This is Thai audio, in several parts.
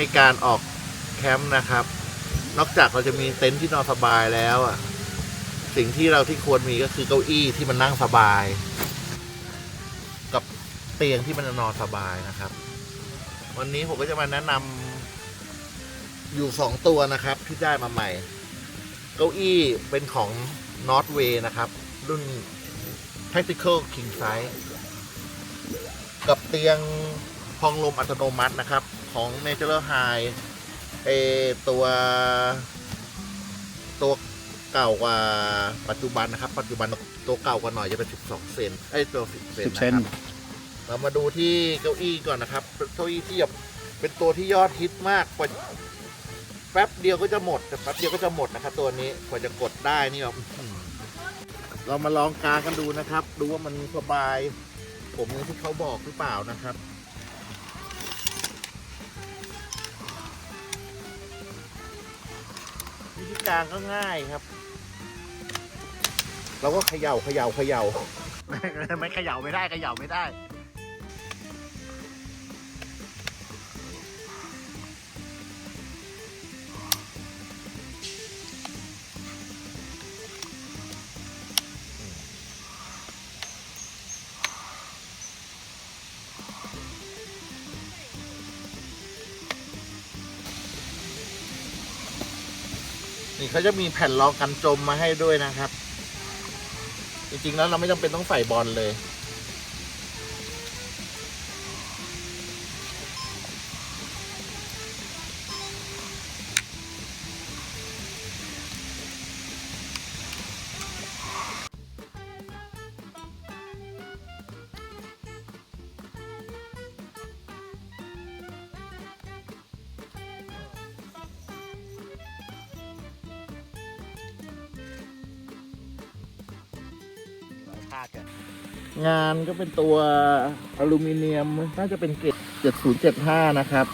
ในการออกแคมป์นะครับ นอกจากเราจะมีเต็นท์ที่นอนสบายแล้วอะ สิ่งที่เราที่ควรมีก็คือเก้าอี้ที่มันนั่งสบาย กับเตียงที่มันนอนสบายนะครับ วันนี้ผมก็จะมาแนะนำอยู่สองตัวนะครับ ที่ได้มาใหม่ เก้าอี้เป็นของ Northway นะครับ รุ่น Tactical King Size กับเตียง พองลมอัตโนมัตินะครับ ของ Natural High เอตัวตัวเก่ากว่าปัจจุบันนะครับ ปัจจุบันตัวเก่ากว่าหน่อยจะเป็น 12 เซนไอ้ยตัว 10 เซนสิบนะเซนครับเรามาดูที่เก้าอี้ก่อนนะครับเป็นเก้าอี้ที่แบบเป็นตัวที่ยอดฮิตมากกว่าแป๊บเดียวก็จะหมดแต่แป๊บเดียวก็จะหมดนะครับ ตัวนี้กว่าจะกดได้นี่แบบอื้อหือเรามาลองกางกันดูนะครับ ดูว่ามันสบาย ผมอย่างที่เขาบอกหรือเปล่านะครับ วิธีการก็ง่ายครับ เราก็เขย่าเขย่าเขย่า ไม่เขย่าไม่ได้เขย่าไม่ได้ เขาจะมีแผ่นรองกันจมมาให้ด้วยนะครับ จริงๆแล้วเราไม่จำเป็นต้องใส่บอลเลย คาดกัน งานก็เป็นตัวอลูมิเนียมน่าจะเป็นเกรด7075 นะครับ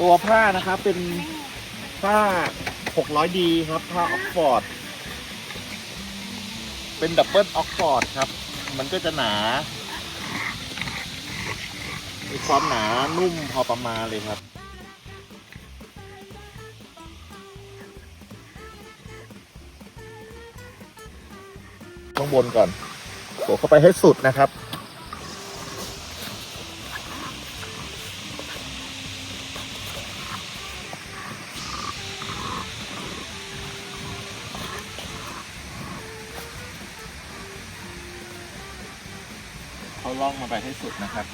ตัวผ้านะครับเป็นผ้า 600D ครับ ผ้าออกฟอร์ด เป็นดับเบิลออกฟอร์ดครับ มันก็จะหนา มีความหนานุ่มพอประมาณเลยครับ ข้างบนก่อนโขเข้าไปให้สุดนะครับ เขาล่องมาไปให้สุดนะครับ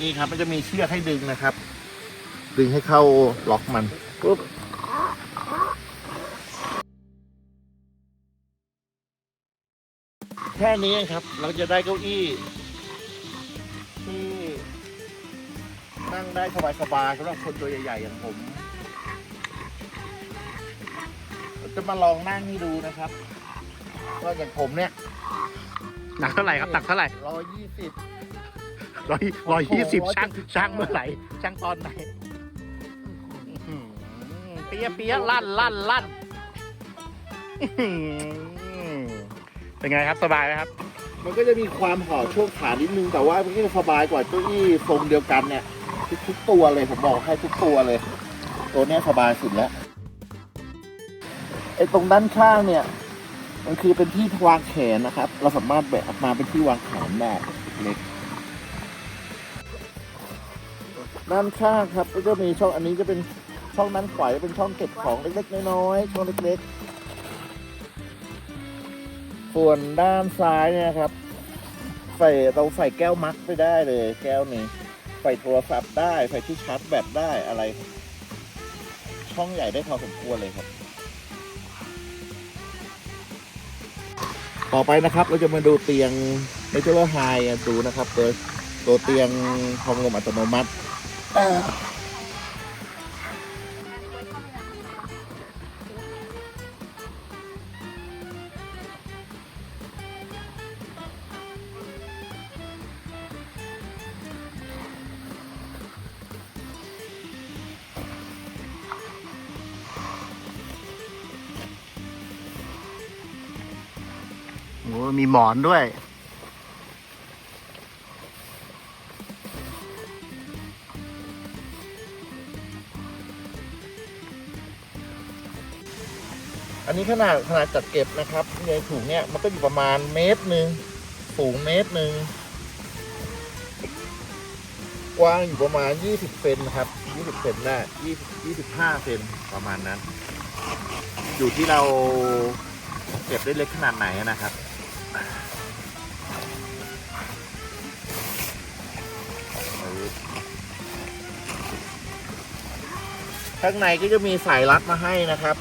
นี่ครับมันจะมีเชือกให้ดึงนะครับ ดึงให้เข้าล็อกมันปุ๊บแค่นี้เองครับ เราจะได้เก้าอี้ ที่นั่งได้สบายๆสำหรับคนตัวใหญ่ๆอย่างผมเราจะมาลองนั่งให้ดูนะครับก็อย่างผมเนี่ยหนักเท่าไหร่ครับหนักเท่าไหร่ร้อยยี่สิบร้อยร้อยยี่สิบโอ้โหช่างช่างเมื่อไหร่ช่างตอนไหนอื้อหือเปียะเปียะลั่นลั่นลั่นอื้อหือเป็นไงครับสบายไหมครับ มันก็จะมีความห่อช่วงขานิดนึงแต่ว่ามันก็จะสบายกว่าเก้าอี้ทรงเดียวกันเนี่ยทุกทุกตัวเลยผมบอกให้ทุกตัวเลย ตัวเนี้ยสบายสุดแล้วไอ้ตรงด้านข้างเนี่ย มันคือเป็นที่วางแขนนะครับ เราสามารถแบบมาเป็นที่วางแขนได้เล็กด้านข้างครับก็จะมีช่องอันนี้จะเป็น ช่องนั้นขวาจะเป็นช่องเก็บของเล็กๆน้อยๆช่องเล็กๆ ส่วนด้านซ้ายเนี่ยครับ ใส่เราใส่แก้วมักไปได้เลย แก้วนี้ใส่โทรศัพท์ได้ใส่ที่ชาร์จแบตได้อะไร ช่องใหญ่ได้พอสมควรเลยครับ ต่อไปนะครับเราจะมาดูเตียงในเจ้าไฮดูนะครับโดยตัวเตียงพองลมอัตโนมัติ อ้มีหมอนด้วย อันนี้ขนาดขนาดจัดเก็บนะครับในถุงเนี่ยมันก็อยู่ประมาณเมตรหนึ่งสูงเมตรหนึ่งกว้างอยู่ประมาณ 20 เซนนะครับ 20 เซนได้20 25 เซนประมาณนั้น อยู่ที่เราเก็บได้เล็กขนาดไหนนะครับ ข้างในก็จะมีสายรัดมาให้นะครับ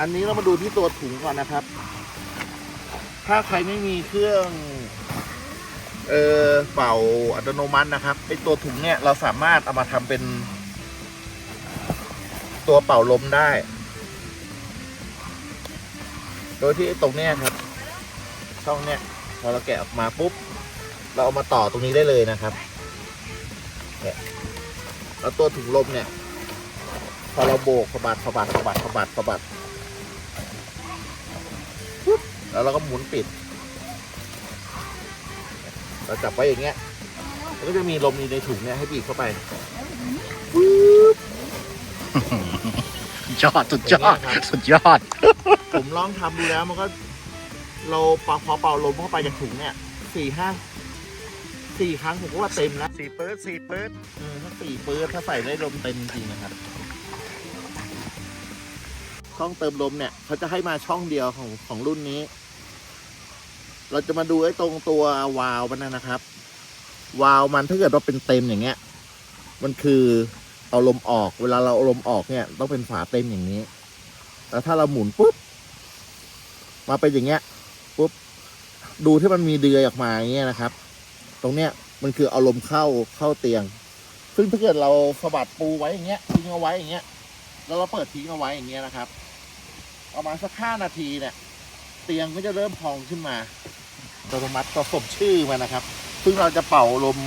อันนี้เรามาดูที่ตัวถุงก่อนนะครับ ถ้าใครไม่มีเครื่องเออเป่าอัตโนมัตินะครับไอตัวถุงเนี่ยเราสามารถเอามาทำเป็น ตัวเป่าลมได้ โดยที่ตรงเนี้ยครับ ช่องเนี้ยพอเราแกะออกมาปุ๊บ เราเอามาต่อตรงนี้ได้เลยนะครับเนี่ยแล้วตัวถุงลมเนี่ย พอเราโบกสะบัดสะบัดสะบัดสะบัดสะบัดปุ๊บแล้วเราก็หมุนปิด เราจับไว้อย่างเงี้ยมันก็จะมีลมอยู่ในถุงเนี่ยให้บีบเข้าไปยอดสุดยอดอย่างเงี้ยครับสุดยอด ผมลองทำดูแล้วมันก็ เราเป่าพอเป่าลมเข้าไปจากถุงเนี่ยสี่ห้าสี่ครั้งผมก็ว่าเต็มแล้วสี่ปื๊ดสี่ปื๊ดเออถ้าสี่ปื๊ดถ้าใส่ได้ลมเต็มจริงๆนะครับ ช่องเติมลมเนี่ย เขาจะให้มาช่องเดียวของของรุ่นนี้ เราจะมาดูไอ้ตรงตัววาล์วมันนะนะครับ วาล์วมันถ้าเกิดว่าเป็นเต็มอย่างเงี้ย มันคือเอาลมออกเวลาเราเอาลมออกเนี่ย ต้องเป็นฝาเต็มอย่างนี้แล้วถ้าเราหมุนปุ๊บมาเป็นอย่างเงี้ยปุ๊บ ดูที่มันมีเดือยออกมาอย่างเงี้ยนะครับ ตรงเนี้ยมันคือเอาลมเข้าเข้าเตียง ซึ่งถ้าเกิดเราสะบัดปูไว้อย่างเงี้ยทิ้งเอาไว้อย่างเงี้ย แล้วเราเปิดทิ้งเอาไว้อย่างเงี้ยนะครับประมาณสักห้านาทีเนี่ย เตียงก็จะเริ่มพองขึ้นมาอัตโนมัติก็สมชื่อมันนะครับ ซึ่งเราจะเป่าลม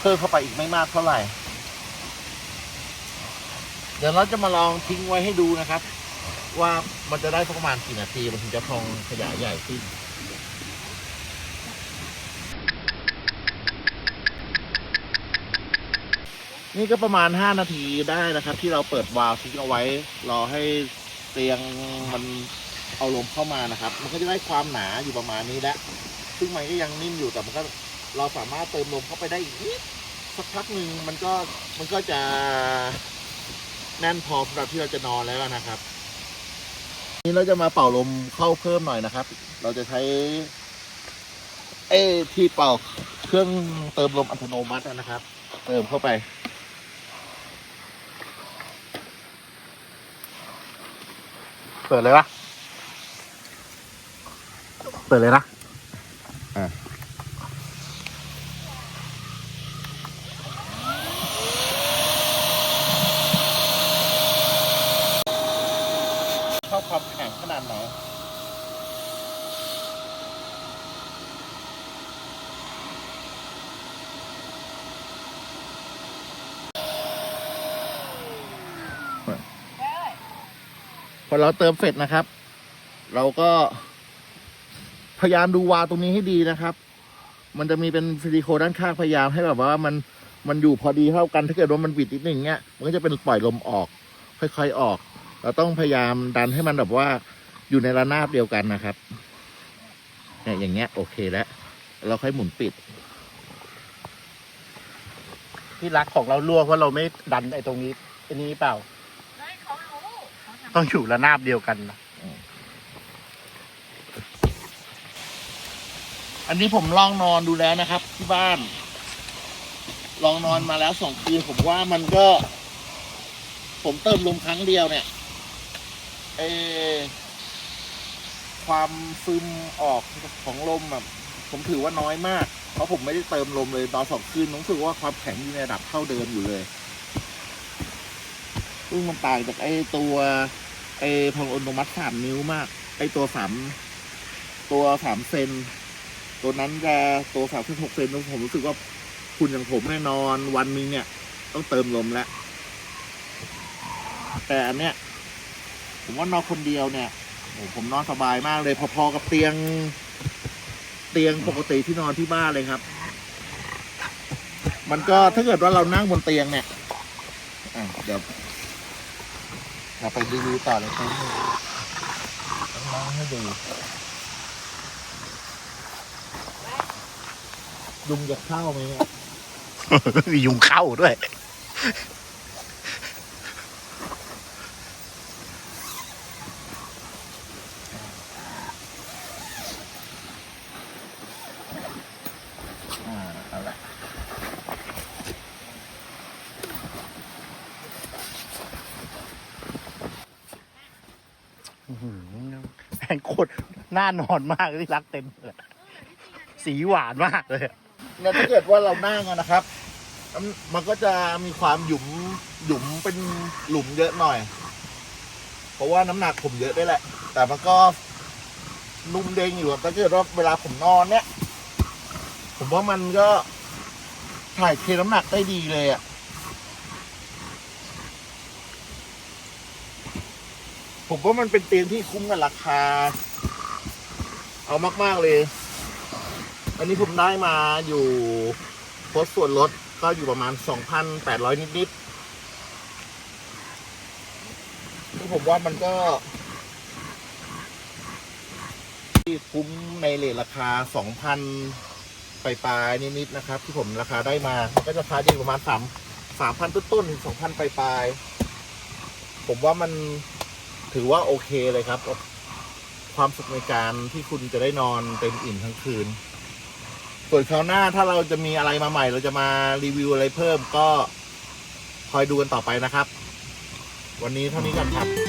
เพิ่มเข้าไปอีกไม่มากเท่าไหร่ เดี๋ยวเราจะมาลองทิ้งไว้ให้ดูนะครับ ว่ามันจะได้ประมาณกี่นาทีมันถึงจะพองขยายใหญ่ขึ้น นี่ก็ประมาณ 5 นาทีได้นะครับ ที่เราเปิดวาล์วทิ้งเอาไว้ รอให้เตียงมันเอาลมเข้ามานะครับ มันก็จะได้ความหนาอยู่ประมาณนี้แหละซึ่งมันก็ยังนิ่มอยู่แต่มันก็เราสามารถเติมลมเข้าไปได้อีกนิดสักพักหนึ่งมันก็มันก็จะแน่นพอสำหรับที่เราจะนอนแล้วนะครับ นี่เราจะมาเป่าลมเข้าเพิ่มหน่อยนะครับ เราจะใช้เอ้ที่เป่าเครื่องเติมลมอัตโนมัตินะครับ เติมเข้าไป เปิดเลยปะเปิดเลยนะชอบความแข็งขนาดไหน พอเราเติมเสร็จนะครับ เราก็พยายามดูวาตรงนี้ให้ดีนะครับ มันจะมีเป็นซิลิโคนด้านข้างพยายามให้แบบว่ามันมันอยู่พอดีเท่ากันถ้าเกิดว่ามันบิดนิดนึงเงี้ยมันก็จะเป็นปล่อยลมออก ค่อยๆออก เราต้องพยายามดันให้มันแบบว่าอยู่ในระนาบเดียวกันนะครับเนี่ยอย่างเงี้ยโอเคแล้ว เราค่อยหมุนปิด ที่รักของเรารั่วเพราะเราไม่ดันไอ้ตรงนี้ไอ้นี้เปล่า ต้องอยู่ระนาบเดียวกันนะอันนี้ผมลองนอนดูแล้วนะครับ ที่บ้าน ลองนอนมาแล้วสองคืนผมว่ามันก็ ผมเติมลมครั้งเดียวเนี่ยเอความซึมออกของลมแบบผมถือว่าน้อยมาก เพราะผมไม่ได้เติมลมเลยตอนสองคืนผมรู้สึกว่าความแข็งอยู่ในระดับเท่าเดิมอยู่เลย ซึ่งมันต่างจากไอ้ตัวไอ้พองอัตโนมัติสามนิ้วมาก ไอ้ตัวสามตัวสามเซนตัวนั้นจะตัวสามสิบหกเซนผมรู้สึกว่าคุณอย่างผมแน่นอนวันนึงเนี่ย ต้องเติมลมแล้ว แต่อันเนี้ยผมว่านอนคนเดียวเนี่ยโอ้ผมนอนสบายมากเลย พอๆกับเตียง เตียงปกติที่นอนที่บ้านเลยครับ มันก็ถ้าเกิดว่าเรานั่งบนเตียงเนี่ย อะเดี๋ยว เราไปรีวิวต่อเลยครับต้องนั่งให้ดูยุงจะเข้าไหมเนี่ย มียุงเข้าด้วย อ่าเอาละ อื้อหือแม่ งโคตรน่านอนมากที่รักเต็มเลยสีหวานมากเลยเนี่ยถ้าเกิดว่าเรานั่งอะนะครับ มันก็จะมีความหยุมหยุมเป็นหลุมเยอะหน่อย เพราะว่าน้ำหนักผมเยอะได้วยแหละ แต่มันก็นุ่มเด้งอยู่อะถ้าเกิดว่าเวลาผมนอนเนี่ย ผมว่ามันก็ถ่ายเทน้ำหนักได้ดีเลยอะ ผมว่ามันเป็นเตียงที่คุ้มกับราคา เอามาก ๆ เลย อันนี้ผมได้มาอยู่โพสส่วนลดก็อยู่ประมาณ 2,800 นิดๆซึ่งผมว่ามันก็ ที่คุ้มในเลทราคา 2,000 ปลายๆนิดๆนะครับ ที่ผมราคาได้มา มันก็จะพาดีประมาณ 3 3,000 ต้นๆถึง2,000 ปลายๆผมว่ามัน ถือว่าโอเคเลยครับ ความสุขในการที่คุณจะได้นอนเต็มอิ่มทั้งคืน ส่วนคราวหน้าถ้าเราจะมีอะไรมาใหม่ เราจะมารีวิวอะไรเพิ่มก็คอยดูกันต่อไปนะครับ วันนี้เท่านี้กันครับ